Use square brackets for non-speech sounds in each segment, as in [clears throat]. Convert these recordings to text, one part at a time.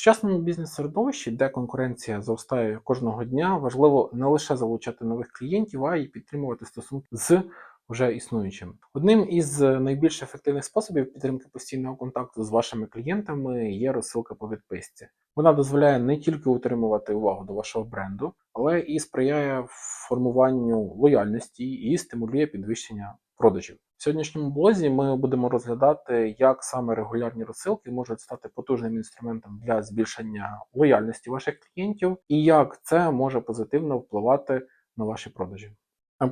сучасному бізнес-середовищі, де конкуренція зростає кожного дня, важливо не лише залучати нових клієнтів, а й підтримувати стосунки з вже існуючими. Одним із найбільш ефективних способів підтримки постійного контакту з вашими клієнтами є розсилка по відписці. Вона дозволяє не тільки утримувати увагу до вашого бренду, але і сприяє формуванню лояльності і стимулює підвищення продажів. В сьогоднішньому блозі ми будемо розглядати, як саме регулярні розсилки можуть стати потужним інструментом для збільшення лояльності ваших клієнтів, і як це може позитивно впливати на ваші продажі.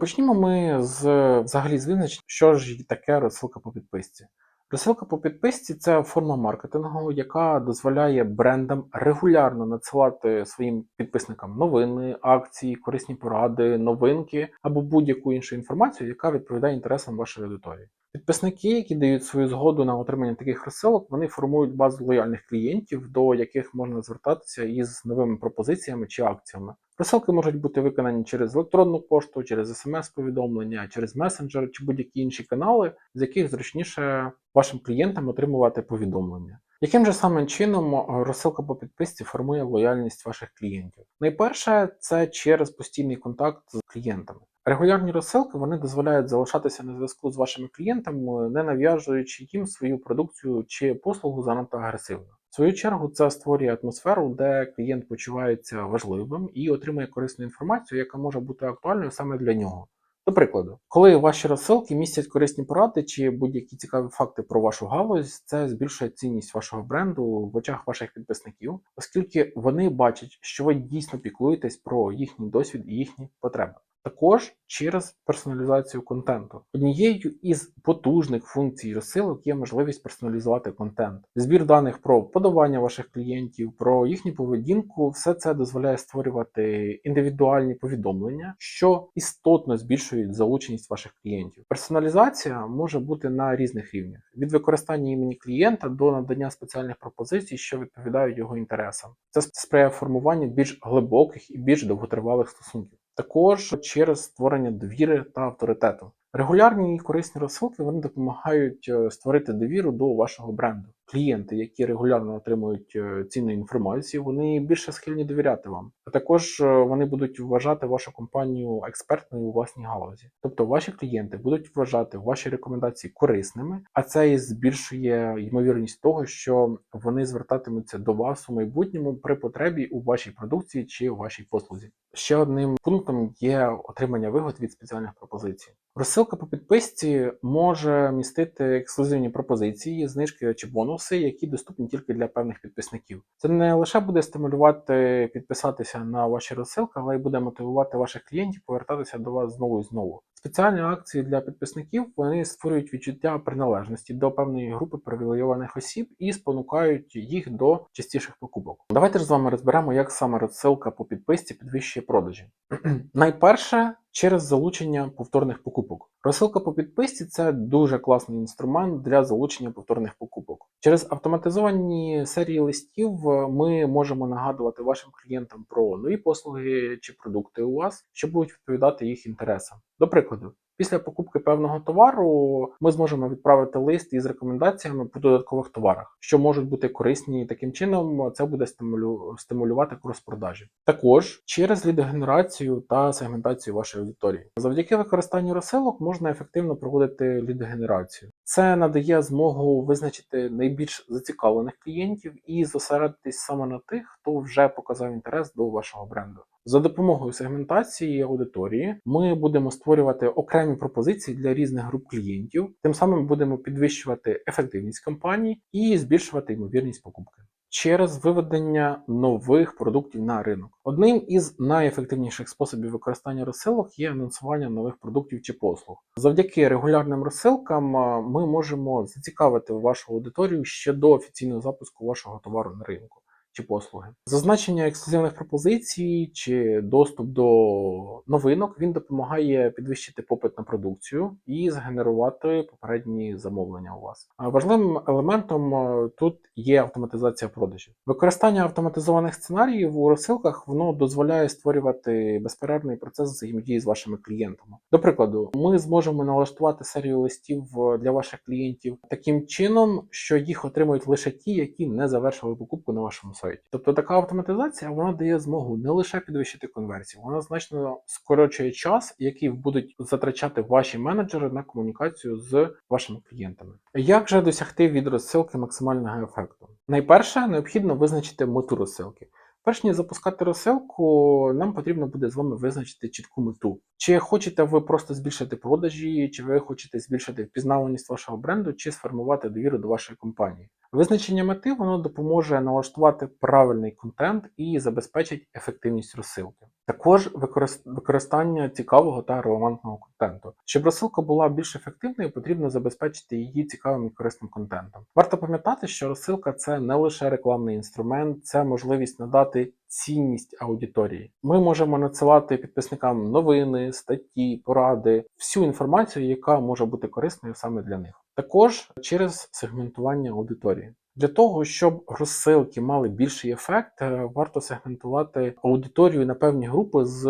Почнімо ми з взагалі з визначення, що ж таке розсилка по підписці. Розсилка по підписці це форма маркетингу, яка дозволяє брендам регулярно надсилати своїм підписникам новини, акції, корисні поради, новинки або будь-яку іншу інформацію, яка відповідає інтересам вашої аудиторії. Підписники, які дають свою згоду на отримання таких розсилок, вони формують базу лояльних клієнтів, до яких можна звертатися із новими пропозиціями чи акціями. Розсилки можуть бути виконані через електронну пошту, через смс-повідомлення, через месенджер чи будь-які інші канали, з яких зручніше вашим клієнтам отримувати повідомлення. Яким же саме чином е, розсилка по підписці формує лояльність ваших клієнтів? Найперше, це через постійний контакт з клієнтами. Регулярні розсилки вони дозволяють залишатися на зв'язку з вашими клієнтами, не нав'яжуючи їм свою продукцію чи послугу занадто агресивно. В свою чергу це створює атмосферу, де клієнт почувається важливим і отримує корисну інформацію, яка може бути актуальною саме для нього. До прикладу, коли ваші розсилки містять корисні поради чи будь-які цікаві факти про вашу галузь, це збільшує цінність вашого бренду в очах ваших підписників, оскільки вони бачать, що ви дійсно піклуєтесь про їхній досвід і їхні потреби. Також через персоналізацію контенту. Однією із потужних функцій розсилок є можливість персоналізувати контент. Збір даних про вподобання ваших клієнтів, про їхню поведінку, все це дозволяє створювати індивідуальні повідомлення, що істотно збільшують залученість ваших клієнтів. Персоналізація може бути на різних рівнях: від використання імені клієнта до надання спеціальних пропозицій, що відповідають його інтересам. Це сприяє формуванню більш глибоких і більш довготривалих стосунків також через створення довіри та авторитету. Регулярні і корисні розсилки вони допомагають е, створити довіру до вашого бренду. Клієнти, які регулярно отримують е, цінну інформацію, вони більше схильні довіряти вам. А також е, вони будуть вважати вашу компанію експертною у власній галузі. Тобто ваші клієнти будуть вважати ваші рекомендації корисними, а це і збільшує ймовірність того, що вони звертатимуться до вас у майбутньому при потребі у вашій продукції чи у вашій послузі. Ще одним пунктом є отримання вигод від спеціальних пропозицій. Розсилка по підписці може містити ексклюзивні пропозиції, знижки чи бонуси, які доступні тільки для певних підписників. Це не лише буде стимулювати підписатися на ваші розсилки, але й буде мотивувати ваших клієнтів повертатися до вас знову і знову. Спеціальні акції для підписників вони створюють відчуття приналежності до певної групи привілейованих осіб і спонукають їх до частіших покупок. Давайте ж з вами розберемо, як саме розсилка по підписці підвищує продажі. [clears throat] Найперше через залучення повторних покупок. Розсилка по підписці це дуже класний інструмент для залучення повторних покупок. Через автоматизовані серії листів е, ми можемо нагадувати вашим клієнтам про нові послуги чи продукти у вас, що будуть відповідати їх інтересам. До прикладу, Після покупки певного товару ми зможемо відправити лист із рекомендаціями по додаткових товарах, що можуть бути корисні. і Таким чином це буде стимулю... стимулювати крос-продажі. Також через лідогенерацію та сегментацію вашої аудиторії. Завдяки використанню розсилок можна ефективно проводити лідогенерацію. Це надає змогу визначити найбільш зацікавлених клієнтів і зосередитись саме на тих, хто вже показав інтерес до вашого бренду. За допомогою сегментації аудиторії ми будемо створювати окремі пропозиції для різних груп клієнтів, тим самим будемо підвищувати ефективність кампаній і збільшувати ймовірність покупки. Через виведення нових продуктів на ринок. Одним із найефективніших способів використання розсилок є анонсування нових продуктів чи послуг. Завдяки регулярним розсилкам ми можемо зацікавити вашу аудиторію ще до офіційного запуску вашого товару на ринку чи послуги. Зазначення ексклюзивних пропозицій чи доступ до новинок він допомагає підвищити попит на продукцію і згенерувати попередні замовлення у вас. Важливим елементом е, тут є автоматизація продажів. Використання автоматизованих сценаріїв у розсилках воно дозволяє створювати безперервний процес взаємодії з вашими клієнтами. До прикладу, ми зможемо налаштувати серію листів е, для ваших клієнтів таким чином, що їх отримують лише ті, які не завершили покупку на вашому сайті. Сайті. Тобто така автоматизація вона дає змогу не лише підвищити конверсію, вона значно скорочує час, який будуть затрачати ваші менеджери на комунікацію з вашими клієнтами. Як же досягти від розсилки максимального ефекту? Найперше необхідно визначити мету розсилки. Перш ніж запускати розсилку, нам потрібно буде з вами визначити чітку мету. Чи хочете ви просто збільшити продажі, чи ви хочете збільшити впізнаваність вашого бренду, чи сформувати довіру до вашої компанії. Визначення мети воно допоможе налаштувати правильний контент і забезпечить ефективність розсилки. Також використ- використання цікавого та релевантного контенту. Щоб розсилка була більш ефективною, потрібно забезпечити її цікавим і корисним контентом. Варто пам'ятати, що розсилка це не лише рекламний інструмент, це можливість надати цінність аудиторії. Ми можемо надсилати підписникам новини, статті, поради, всю інформацію, яка може бути корисною саме для них. Також через сегментування аудиторії. Для того, щоб розсилки мали більший ефект, е, варто сегментувати аудиторію на певні групи з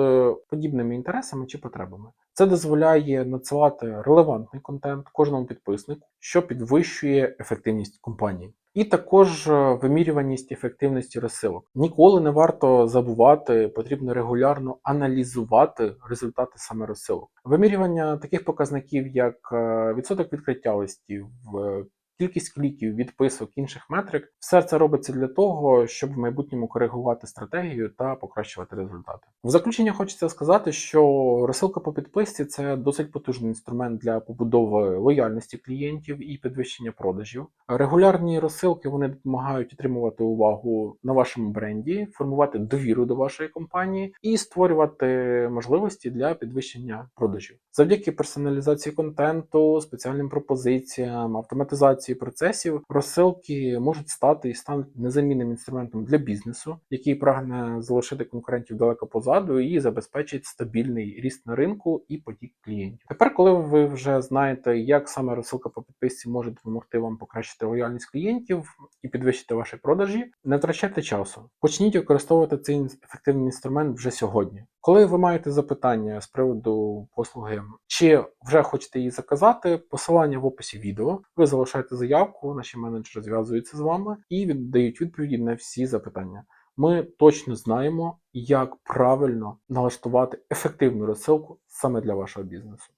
подібними інтересами чи потребами. Це дозволяє надсилати релевантний контент кожному підписнику, що підвищує ефективність компанії. І також е, вимірюваність ефективності розсилок. Ніколи не варто забувати, потрібно регулярно аналізувати результати саме розсилок. Вимірювання таких показників, як е, відсоток відкриття листів, е, кількість кліків, відписок, інших метрик, все це робиться для того, щоб в майбутньому коригувати стратегію та покращувати результати. В заключення хочеться сказати, що розсилка по підписці це досить потужний інструмент для побудови лояльності клієнтів і підвищення продажів. Регулярні розсилки вони допомагають отримувати увагу на вашому бренді, формувати довіру до вашої компанії і створювати можливості для підвищення продажів. Завдяки персоналізації контенту, спеціальним пропозиціям, автоматизації процесів, розсилки можуть стати і стануть незамінним інструментом для бізнесу, який прагне залишити конкурентів далеко позаду і забезпечить стабільний ріст на ринку і потік клієнтів. Тепер, коли ви вже знаєте, як саме розсилка по підписці може допомогти вам покращити лояльність клієнтів і підвищити ваші продажі, не втрачайте часу. Почніть використовувати цей ефективний інструмент вже сьогодні. Коли ви маєте запитання з приводу послуги, чи вже хочете її заказати, посилання в описі відео. Ви залишаєте заявку, наші менеджери зв'язуються з вами і віддають відповіді на всі запитання. Ми точно знаємо, як правильно налаштувати ефективну розсилку саме для вашого бізнесу.